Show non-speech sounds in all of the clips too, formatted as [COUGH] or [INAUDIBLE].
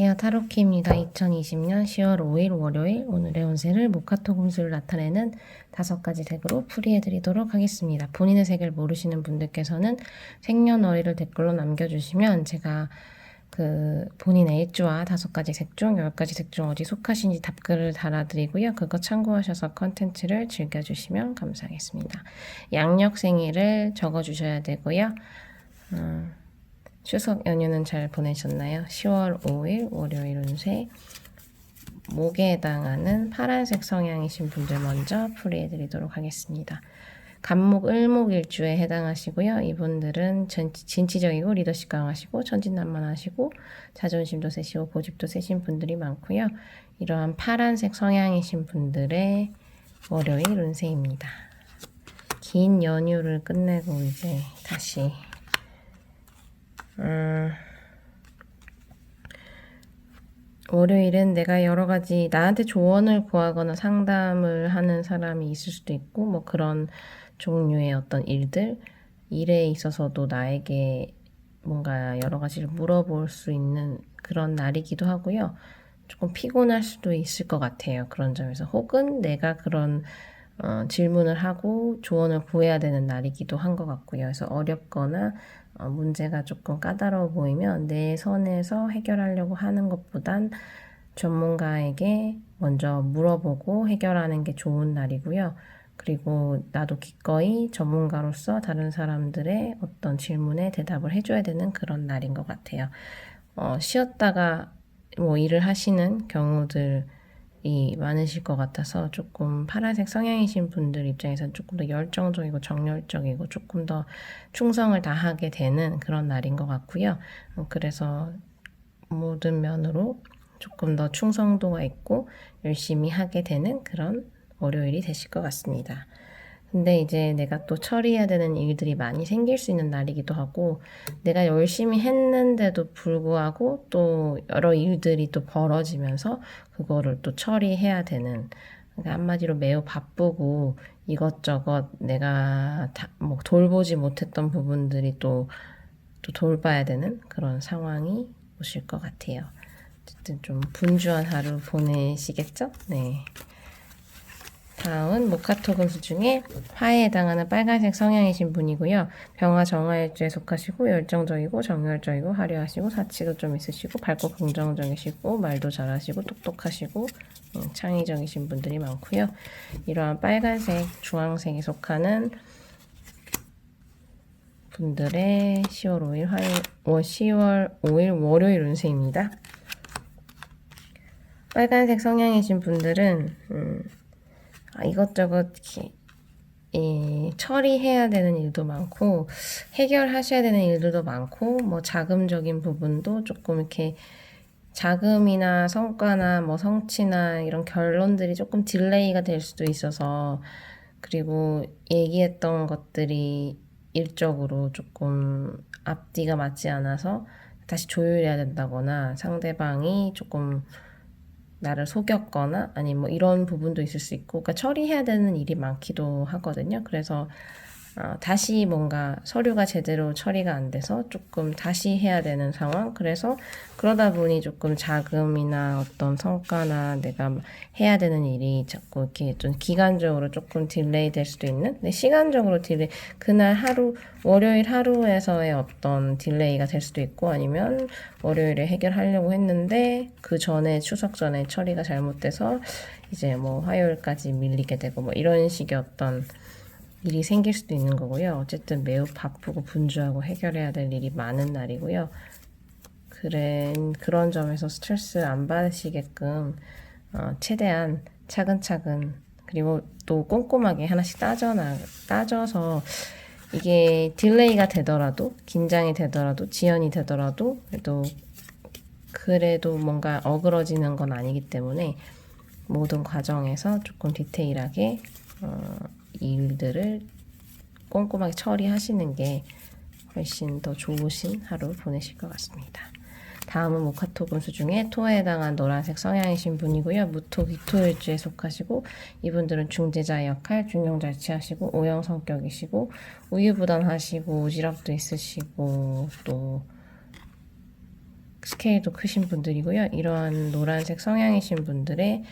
안녕하세요. 타로키입니다. 2020년 10월 5일 월요일 오늘의 운세를 모카토 금수를 나타내는 다섯 가지 색으로 풀이해드리도록 하겠습니다. 본인의 색을 모르시는 분들께서는 생년월일을 댓글로 남겨주시면 제가 그 본인의 일주와 다섯 가지 색 중, 열 가지 색 중 어디 속하신지 답글을 달아드리고요. 그거 참고하셔서 컨텐츠를 즐겨주시면 감사하겠습니다. 양력 생일을 적어주셔야 되고요. 음, 추석 연휴는 잘 보내셨나요? 10월 5일 월요일 운세 목에 해당하는 파란색 성향이신 분들 먼저 풀이해드리도록 하겠습니다. 간목 을목 일주에 해당하시고요. 이분들은 전, 진취적이고 리더십 강하시고 천진난만하시고 자존심도 세시고 고집도 세신 분들이 많고요. 이러한 파란색 성향이신 분들의 월요일 운세입니다. 긴 연휴를 끝내고 이제 다시 음, 월요일은 내가 여러 가지 나한테 조언을 구하거나 상담을 하는 사람이 있을 수도 있고 뭐 그런 종류의 어떤 일들 일에 있어서도 나에게 뭔가 여러 가지를 물어볼 수 있는 그런 날이기도 하고요. 조금 피곤할 수도 있을 것 같아요. 그런 점에서 혹은 내가 그런 어, 질문을 하고 조언을 구해야 되는 날이기도 한 것 같고요. 그래서 어렵거나 어, 문제가 조금 까다로워 보이면 내 선에서 해결하려고 하는 것보단 전문가에게 먼저 물어보고 해결하는 게 좋은 날이고요. 그리고 나도 기꺼이 전문가로서 다른 사람들의 어떤 질문에 대답을 해줘야 되는 그런 날인 것 같아요. 어, 쉬었다가 뭐 일을 하시는 경우들 이 많으실 것 같아서 조금 파란색 성향이신 분들 입장에서는 조금 더 열정적이고 정열적이고 조금 더 충성을 다하게 되는 그런 날인 것 같고요. 어, 그래서 모든 면으로 조금 더 충성도가 있고 열심히 하게 되는 그런 월요일이 되실 것 같습니다. 근데 이제 내가 또 처리해야 되는 일들이 많이 생길 수 있는 날이기도 하고 내가 열심히 했는데도 불구하고 또 여러 일들이 또 벌어지면서 그거를 또 처리해야 되는 그러니까 한마디로 매우 바쁘고 이것저것 내가 다, 뭐 돌보지 못했던 부분들이 또, 또 돌봐야 되는 그런 상황이 오실 것 같아요. 어쨌든 좀 분주한 하루 보내시겠죠? 네. 다음은 모카토 금수 중에 화에 해당하는 빨간색 성향이신 분이고요. 병화 정화일주에 속하시고 열정적이고 정열적이고 화려하시고 사치도 좀 있으시고 밝고 긍정적이시고 말도 잘하시고 똑똑하시고 음, 창의적이신 분들이 많고요. 이러한 빨간색, 주황색에 속하는 분들의 10월 5일 화요일, 10월 5일 월요일 운세입니다. 빨간색 성향이신 분들은 음, 아, 이것저것 이렇게 이 처리해야 되는 일도 많고 해결하셔야 되는 일들도 많고 뭐 자금적인 부분도 조금 이렇게 자금이나 성과나 뭐 성취나 이런 결론들이 조금 딜레이가 될 수도 있어서 그리고 얘기했던 것들이 일적으로 조금 앞뒤가 맞지 않아서 다시 조율해야 된다거나 상대방이 조금 나를 속였거나 아니 뭐 이런 부분도 있을 수 있고 그러니까 처리해야 되는 일이 많기도 하거든요. 그래서 어, 다시 뭔가 서류가 제대로 처리가 안 돼서 조금 다시 해야 되는 상황. 그래서 그러다 보니 조금 자금이나 어떤 성과나 내가 해야 되는 일이 자꾸 이렇게 좀 기간적으로 조금 딜레이 될 수도 있는. 근데 시간적으로 딜레이, 그날 하루, 월요일 하루에서의 어떤 딜레이가 될 수도 있고 아니면 월요일에 해결하려고 했는데 그 전에 추석 전에 처리가 잘못돼서 이제 뭐 화요일까지 밀리게 되고 뭐 이런 식의 어떤 일이 생길 수도 있는 거고요. 어쨌든 매우 바쁘고 분주하고 해결해야 될 일이 많은 날이고요. 그래, 그런 점에서 스트레스 안 받으시게끔 어, 최대한 차근차근 그리고 또 꼼꼼하게 하나씩 따져나 따져서 이게 딜레이가 되더라도 긴장이 되더라도 지연이 되더라도 그래도 그래도 뭔가 어그러지는 건 아니기 때문에 모든 과정에서 조금 디테일하게 어, 일들을 꼼꼼하게 처리하시는 게 훨씬 더 좋으신 하루 보내실 것 같습니다. 다음은 모카토 분수 중에 토에 해당한 노란색 성향이신 분이고요. 무토 기토일주에 속하시고 이분들은 중재자 역할, 중용 잘 취하시고 오형 성격이시고 우유부단하시고 오지랖도 있으시고 또 스케일도 크신 분들이고요. 이러한 노란색 성향이신 분들의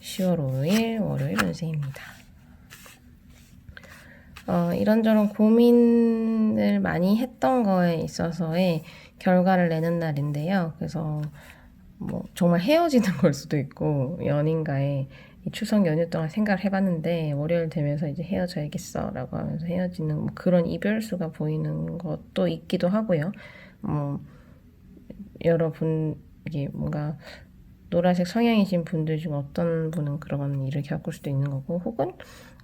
10월 5일 월요일 운세입니다. 어, 이런저런 고민을 많이 했던 거에 있어서의 결과를 내는 날인데요. 그래서 뭐 정말 헤어지는 [LAUGHS] 걸 수도 있고 연인과의 이 추석 연휴 동안 생각을 해봤는데 월요일 되면서 이제 헤어져야겠어라고 하면서 헤어지는 뭐 그런 이별수가 보이는 것도 있기도 하고요. 뭐 여러분 이게 뭔가 노란색 성향이신 분들 중 어떤 분은 그런 일을 겪을 수도 있는 거고 혹은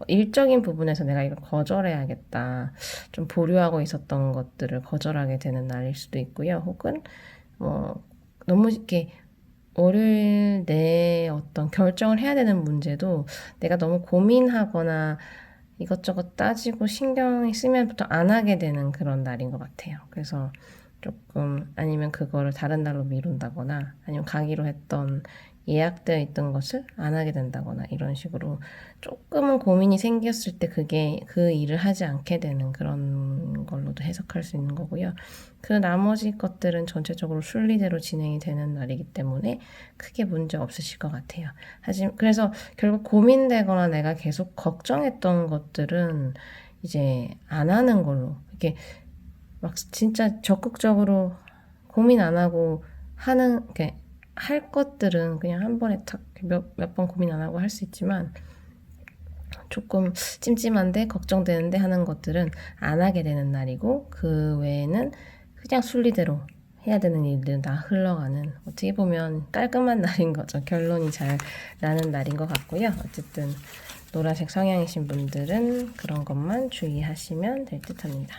일적인 부분에서 내가 이걸 거절해야겠다 좀 보류하고 있었던 것들을 거절하게 되는 날일 수도 있고요 혹은 뭐 너무 이렇게 월요일 내 어떤 결정을 해야 되는 문제도 내가 너무 고민하거나 이것저것 따지고 신경이 쓰면 보통 안 하게 되는 그런 날인 것 같아요. 그래서 조금 아니면 그거를 다른 날로 미룬다거나 아니면 가기로 했던 예약되어 있던 것을 안 하게 된다거나 이런 식으로 조금은 고민이 생겼을 때 그게 그 일을 하지 않게 되는 그런 걸로도 해석할 수 있는 거고요. 그 나머지 것들은 전체적으로 순리대로 진행이 되는 날이기 때문에 크게 문제 없으실 것 같아요. 하지만 그래서 결국 고민되거나 내가 계속 걱정했던 것들은 이제 안 하는 걸로 이렇게 막 진짜 적극적으로 고민 안 하고 하는 게할 것들은 그냥 한 번에 탁몇 번 고민 안 하고 할 수 있지만 조금 찜찜한데 걱정되는데 하는 것들은 안 하게 되는 날이고 그 외에는 그냥 순리대로 해야 되는 일들은 다 흘러가는 어떻게 보면 깔끔한 [LAUGHS] 날인 거죠. 결론이 잘 나는 날인 것 같고요. 어쨌든 노란색 성향이신 분들은 그런 것만 주의하시면 될 듯합니다.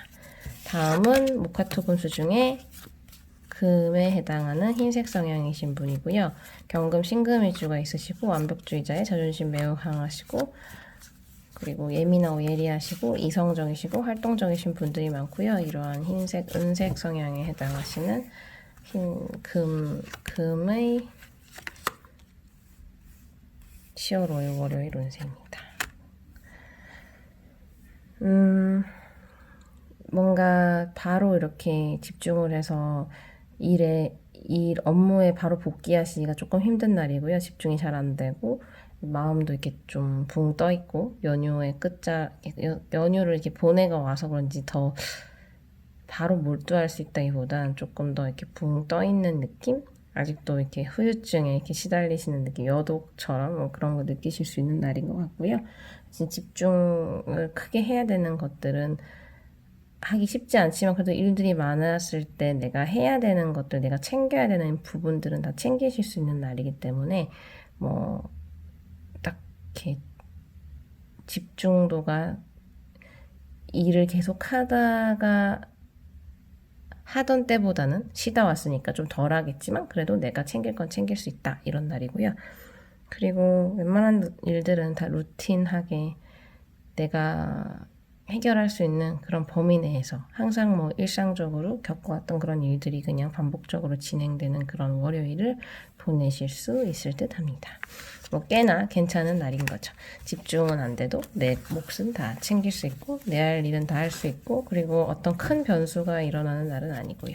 다음은 모카토 분수 중에 금에 해당하는 흰색 성향이신 분이고요. 경금 신금일주가 있으시고 완벽주의자의 자존심 매우 강하시고 그리고 예민하고 예리하시고 이성적이시고 활동적이신 분들이 많고요. 이러한 흰색, 은색 성향에 해당하시는 흰, 금, 금의 10월 5일 월요일 운세입니다. 음, 뭔가 바로 이렇게 집중을 해서 일에 일 업무에 바로 복귀하시기가 조금 힘든 날이고요. 집중이 잘 안 되고 마음도 이렇게 좀 붕 떠 있고 연휴의 끝자 연휴를 이렇게 보내고 와서 그런지 더 바로 몰두할 수 있다기보단 조금 더 이렇게 붕 떠 있는 느낌? 아직도 이렇게 후유증에 이렇게 시달리시는 느낌, 여독처럼 뭐 그런 거 느끼실 수 있는 날인 것 같고요. 집중을 크게 해야 되는 것들은 하기 쉽지 않지만 그래도 일들이 많았을 때 내가 해야 되는 것들, 내가 챙겨야 되는 부분들은 다 챙기실 수 있는 날이기 때문에 뭐딱 이렇게 집중도가 일을 계속 하다가 하던 때보다는 쉬다 왔으니까 좀 덜 하겠지만 그래도 내가 챙길 건 챙길 수 있다 이런 날이고요. 그리고 웬만한 일들은 다 루틴하게 내가 해결할 수 있는 그런 범위 내에서 항상 뭐 일상적으로 겪어왔던 그런 일들이 그냥 반복적으로 진행되는 그런 월요일을 보내실 수 있을 듯 합니다. 뭐 꽤나 괜찮은 날인 거죠. 집중은 안 돼도 내 몫은 다 챙길 수 있고 내 할 일은 다 할 수 있고 그리고 어떤 큰 변수가 일어나는 날은 아니고요.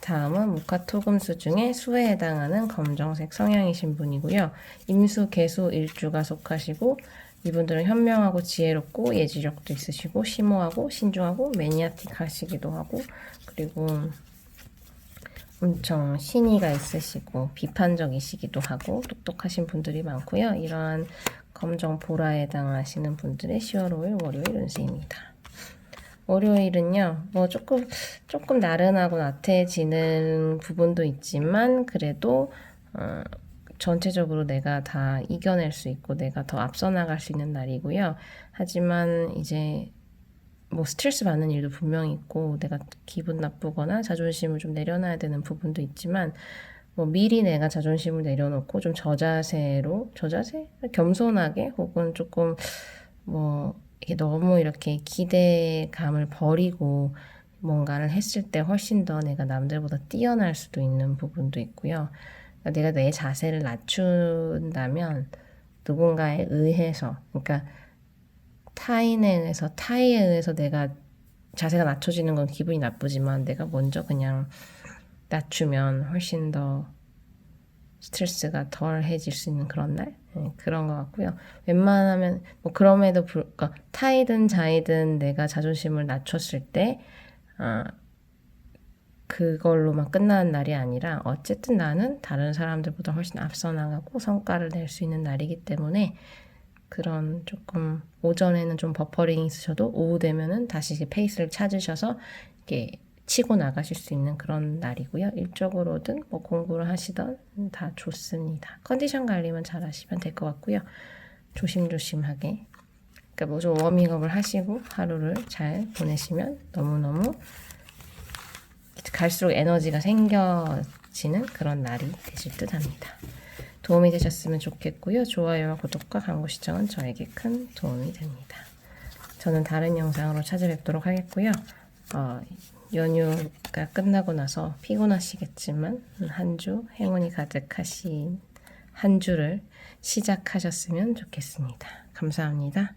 다음은 무카토금수 중에 수에 해당하는 검정색 성향이신 분이고요. 임수, 개수, 일주가 속하시고 이분들은 현명하고 지혜롭고 예지력도 있으시고 심오하고 신중하고 매니아틱하시기도 하고 그리고 엄청 신의가 있으시고 비판적이시기도 하고 똑똑하신 분들이 많고요. 이러한 검정 보라에 해당하시는 분들의 10월 5일 월요일 운세입니다. 월요일은요, 뭐 조금, 조금 나른하고 나태해지는 부분도 있지만, 그래도, 어, 전체적으로 내가 다 이겨낼 수 있고 내가 더 앞서 나갈 수 있는 날이고요. 하지만 이제 뭐 스트레스 받는 일도 분명히 있고 내가 기분 나쁘거나 자존심을 좀 내려놔야 되는 부분도 있지만 뭐 미리 내가 자존심을 내려놓고 좀 저자세로 저자세 겸손하게 혹은 조금 뭐 이게 너무 이렇게 기대감을 버리고 뭔가를 했을 때 훨씬 더 내가 남들보다 뛰어날 수도 있는 부분도 있고요. 그러니까 내가 내 자세를 낮춘다면 누군가에 의해서, 그러니까 타인에 의해서, 타의에 의해서 내가 자세가 낮춰지는 건 기분이 나쁘지만 내가 먼저 그냥 낮추면 훨씬 더 스트레스가 덜해질 수 있는 그런 날 네, 그런 것 같고요. 웬만하면 뭐 그럼에도 불 그러니까 타이든 자이든 내가 자존심을 낮췄을 때 아, 그걸로만 끝나는 날이 아니라 어쨌든 나는 다른 사람들보다 훨씬 앞서 나가고 성과를 낼 수 있는 날이기 때문에 그런 조금 오전에는 좀 버퍼링이 있으셔도 오후 되면은 다시 이제 페이스를 찾으셔서 이렇게 치고 나가실 수 있는 그런 날이고요. 일적으로든 뭐 공부를 하시던 다 좋습니다. 컨디션 관리만 잘 하시면 될 것 같고요. 조심조심하게 그러니까 뭐 좀 워밍업을 하시고 하루를 잘 보내시면 너무너무 갈수록 에너지가 생겨지는 그런 날이 되실 듯 합니다. 도움이 되셨으면 좋겠고요. 좋아요와 구독과 광고 시청은 저에게 큰 도움이 됩니다. 저는 다른 영상으로 찾아뵙도록 하겠고요. 어, 연휴가 끝나고 나서 피곤하시겠지만 한 주 행운이 가득하신 한 주를 시작하셨으면 좋겠습니다. 감사합니다.